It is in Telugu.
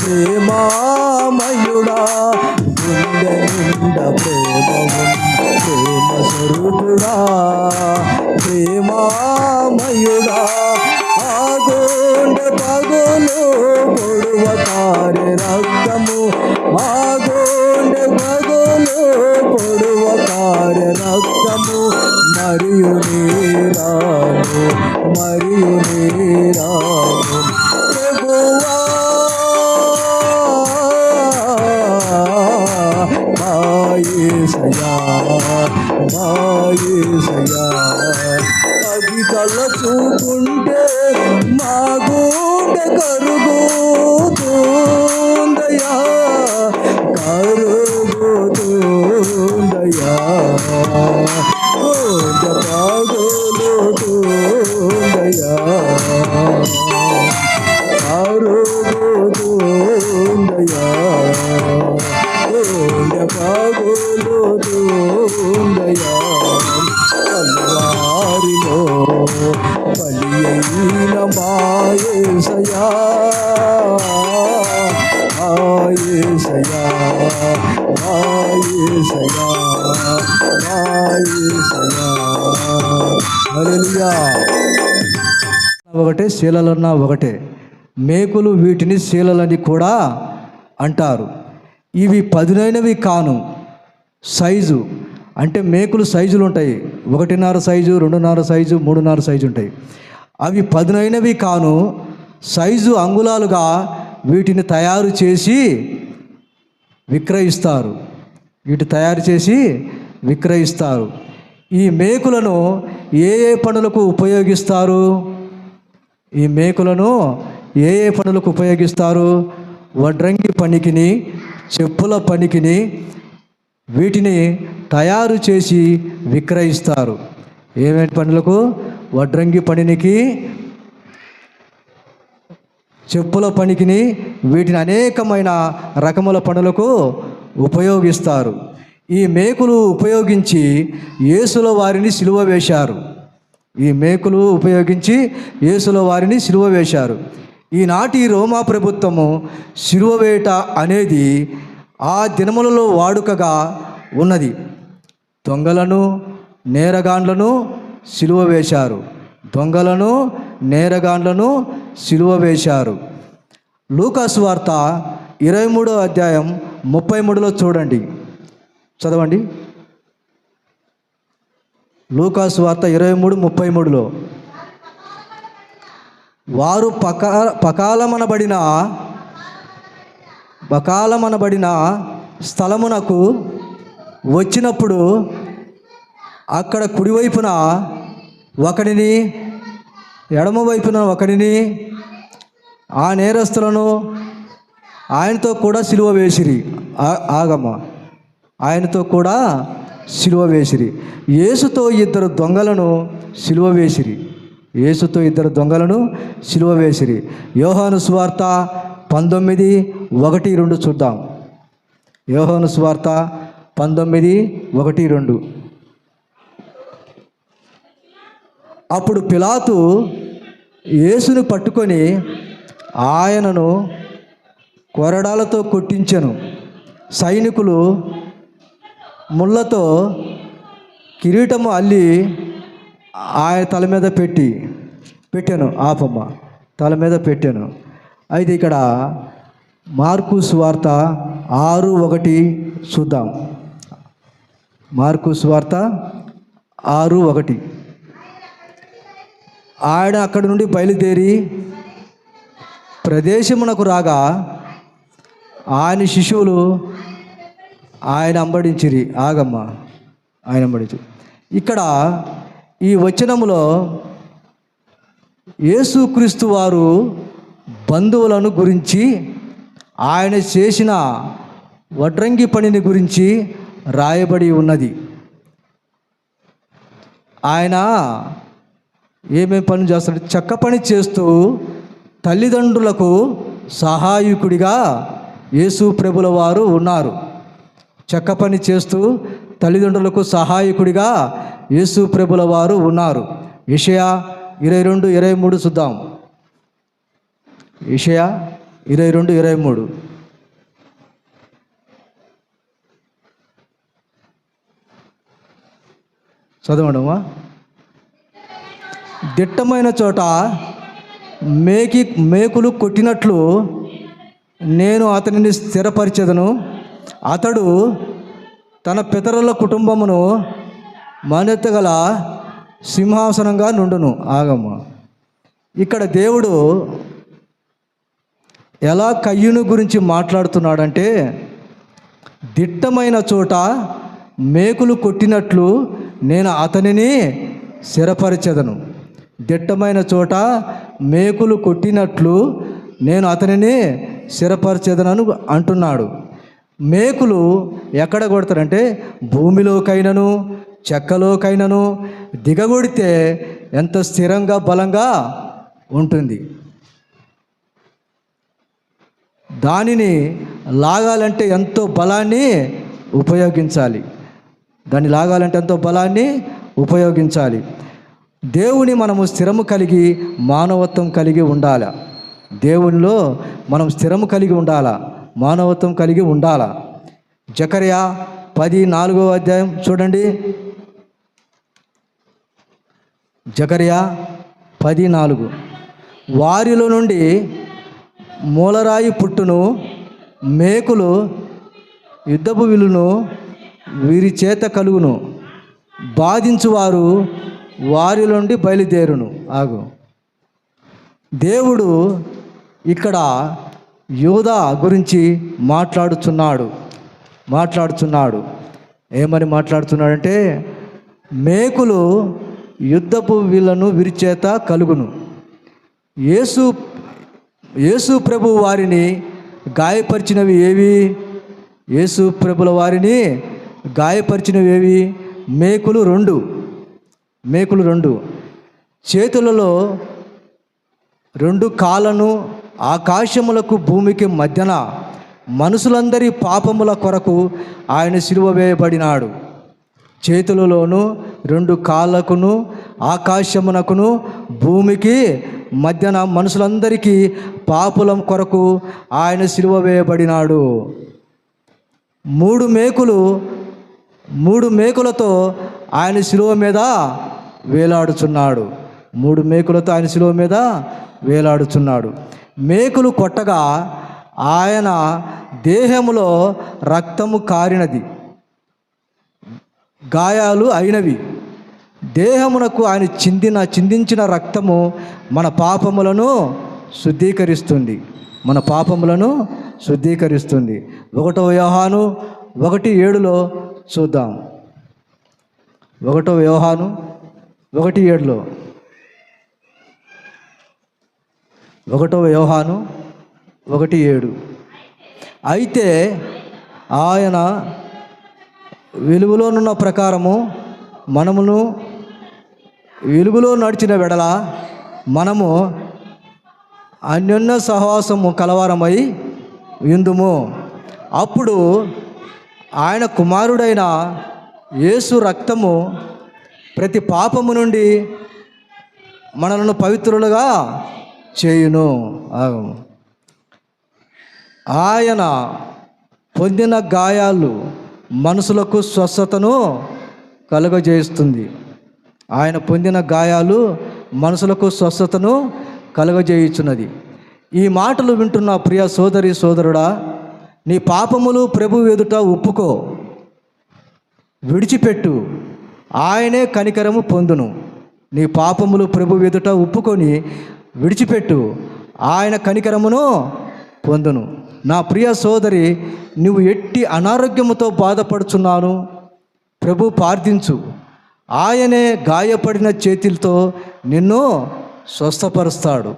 ప్రేమామయుడా గుండె నిండా ప్రేమ ప్రేమ స్వరూపుడా ప్రేమామయుడా ఆ పగులు పొడువ కారే రక్తము ఆ పగులు పొడువ కారే రక్తము మరియు నీరాను మరియు నీ మాయేసయా మాయేసయా అది తలచుకుంటే మా గుండె కరుగుతుందయా కరుగుతుందయా ఓ బలి అయిన మాయేసయా మాయేసయా మాయేసయా మాయేసయా ఒకటే శీలలన్నా ఒకటే. మేకులు వీటిని శీలలని కూడా అంటారు. ఇవి పదునైనవి కాను. సైజు అంటే మేకులు సైజులు ఉంటాయి ఒకటిన్నర సైజు రెండున్నర సైజు మూడున్నర సైజు ఉంటాయి. అవి పదునైనవి కాను సైజు అంగుళాలుగా వీటిని తయారు చేసి విక్రయిస్తారు. వీటి తయారు చేసి విక్రయిస్తారు. ఈ మేకులను ఏ ఏ పనులకు ఉపయోగిస్తారు? ఈ మేకులను ఏ ఏ పనులకు ఉపయోగిస్తారు? వడ్రంగి పనికిని చెప్పుల పనికిని వీటిని తయారు చేసి విక్రయిస్తారు. ఏమేమి పనులకు? వడ్రంగి పనికి చెప్పుల పనికిని వీటిని అనేకమైన రకముల పనులకు ఉపయోగిస్తారు. ఈ మేకులు ఉపయోగించి యేసుల వారిని సిలువ వేశారు. ఈ మేకులు ఉపయోగించి యేసుల వారిని సిలువ వేశారు. ఈనాటి రోమా ప్రభుత్వము సిలువ వేట అనేది ఆ దినములలో వాడుకగా ఉన్నది. దొంగలను నేరగాండ్లను సిలువ వేశారు. దొంగలను నేరగాండ్లను సిలువ వేశారు. లూకాసు వార్త ఇరవై మూడో అధ్యాయం ముప్పై మూడులో చూడండి. చదవండి. లూకాసు వార్త ఇరవై మూడు ముప్పై మూడులో. వారు పకా పకాలమనబడిన పకాలమనబడిన స్థలమునకు వచ్చినప్పుడు అక్కడ కుడివైపున ఒకడిని ఎడమవైపున ఒకడిని ఆ నేరస్తులను ఆయనతో కూడా సిలువ వేసిరి. ఆ- ఆగమ్మ. ఆయనతో కూడా సిలువ వేసిరి. యేసుతో ఇద్దరు దొంగలను సిలువ వేసిరి. యేసుతో ఇద్దరు దొంగలను సిలువ వేసిరి. యోహాను స్వార్త పంతొమ్మిది ఒకటి రెండు చూద్దాం. యోహోను స్వార్త పంతొమ్మిది ఒకటి రెండు. అప్పుడు పిలాతు యేసును పట్టుకొని ఆయనను కొరడాలతో కొట్టించెను. సైనికులు ముళ్ళతో కిరీటము అల్లి ఆయన తల మీద పెట్టి పెట్టాను. ఆపమ్మ. తల మీద పెట్టాను. అయితే ఇక్కడ మార్కు సువార్త ఆరు ఒకటి చూద్దాం. మార్కు సువార్త ఆరు ఒకటి. ఆయన అక్కడి నుండి బయలుదేరి ప్రదేశమునకు రాగా ఆయన శిశువులు ఆయన అంబడించిరి. ఆగమ్మ ఆయన అంబడించి ఇక్కడ ఈ వచనములో యేసుక్రీస్తు వారు బంధువులను గురించి ఆయన చేసిన వడ్రంగి పనిని గురించి రాయబడి ఉన్నది. ఆయన ఏమేం పని చేస్తాడు? చెక్క పని చేస్తూ తల్లిదండ్రులకు సహాయకుడిగా యేసు ప్రభుల వారు ఉన్నారు. చెక్క పని చేస్తూ తల్లిదండ్రులకు సహాయకుడిగా యేసు ప్రభుల వారు ఉన్నారు. విషయ ఇరవై రెండు ఇరవై మూడు చూద్దాం. ఇషయా ఇరవై రెండు ఇరవై మూడు. చదవడమా దిట్టమైన చోట మేకి మేకులు కొట్టినట్లు నేను అతనిని స్థిరపరిచెదను. అతడు తన పితరుల కుటుంబమును మానెత్తగల సింహాసనంగా నుండును. ఆగమ్మ. ఇక్కడ దేవుడు ఎలా కయ్యును గురించి మాట్లాడుతున్నాడంటే దిట్టమైన చోట మేకులు కొట్టినట్లు నేను అతనిని స్థిరపరిచెదను. దిట్టమైన చోట మేకులు కొట్టినట్లు నేను అతనిని స్థిరపరిచేదనను అంటున్నాడు. మేకులు ఎక్కడ కొడతారంటే భూమిలోకైనను చెక్కలోకైనను దిగగొడితే ఎంత స్థిరంగా బలంగా ఉంటుంది. దానిని లాగాలంటే ఎంతో బలాన్ని ఉపయోగించాలి. దాన్ని లాగాలంటే ఎంతో బలాన్ని ఉపయోగించాలి. దేవుని మనము స్థిరము కలిగి మానవత్వం కలిగి ఉండాలి? దేవునిలో మనం స్థిరము కలిగి ఉండాలా? మానవత్వం కలిగి ఉండాలా? జకర్యా పది నాలుగో అధ్యాయం చూడండి. జకర్యా పది నాలుగు. వారిలో నుండి మూలరాయి పుట్టును మేకులు యుద్ధపు విలును వీరి చేత కలుగును. బాధించువారు వారి నుండి బయలుదేరును. ఆగు. దేవుడు ఇక్కడ యోధా గురించి మాట్లాడుచున్నాడు. మాట్లాడుచున్నాడు. ఏమని మాట్లాడుతున్నాడంటే మేకులు యుద్ధపు వీళ్ళను విరిచేత కలుగును. యేసు యేసు ప్రభు వారిని గాయపరిచినవి ఏవి? యేసు ప్రభుల వారిని గాయపరిచినవి ఏవి? మేకులు రెండు. మేకులు రెండు. చేతులలో రెండు కాళ్ళను ఆకాశములకు భూమికి మధ్యన మనుషులందరి పాపముల కొరకు ఆయన సిలువ వేయబడినాడు. చేతులలోను రెండు కాళ్ళకును ఆకాశమునకును భూమికి మధ్యన మనుషులందరికీ పాపులం కొరకు ఆయన సిలువ వేయబడినాడు. మూడు మేకులు మూడు మేకులతో ఆయన శిలువ మీద వేలాడుచున్నాడు. మూడు మేకులతో ఆయన శిలువ మీద వేలాడుచున్నాడు. మేకులు కొట్టగా ఆయన దేహములో రక్తము కారినది. గాయాలు అయినవి. దేహమునకు ఆయన చిందిన చిందించిన రక్తము మన పాపములను శుద్ధీకరిస్తుంది. మన పాపములను శుద్ధీకరిస్తుంది. ఒకటో వ్యవహాను ఒకటి ఏడులో చూద్దాం. ఒకటో వ్యవహాను ఒకటి ఏడులో. ఒకటో వ్యవహాను ఒకటి ఏడు. అయితే ఆయన వెలుగులోనున్న ప్రకారము మనమును వెలుగులో నడిచిన వెడల మనము అన్యోన్య సహవాసము కలవారమై విందుము. అప్పుడు ఆయన కుమారుడైన యేసు రక్తము ప్రతి పాపము నుండి మనలను పవిత్రులుగా చేయును. ఆయన పొందిన గాయాలు మనసులకు స్వస్థతను కలుగజేస్తుంది. ఆయన పొందిన గాయాలు మనసులకు స్వస్థతను కలుగజేయుచున్నది. ఈ మాటలు వింటున్న ప్రియ సోదరి సోదరుడా నీ పాపములు ప్రభు ఎదుట ఒప్పుకో. విడిచిపెట్టు. ఆయనే కనికరము పొందును. నీ పాపములు ప్రభు ఎదుట ఒప్పుకొని విడిచిపెట్టు. ఆయన కనికరమును పొందును. నా ప్రియ సోదరి నువ్వు ఎట్టి అనారోగ్యముతో బాధపడుచున్నాను. ప్రభు ప్రార్థించు ఆయనే గాయపడిన చేతులతో నిన్ను స్వస్థపరుస్తాడు.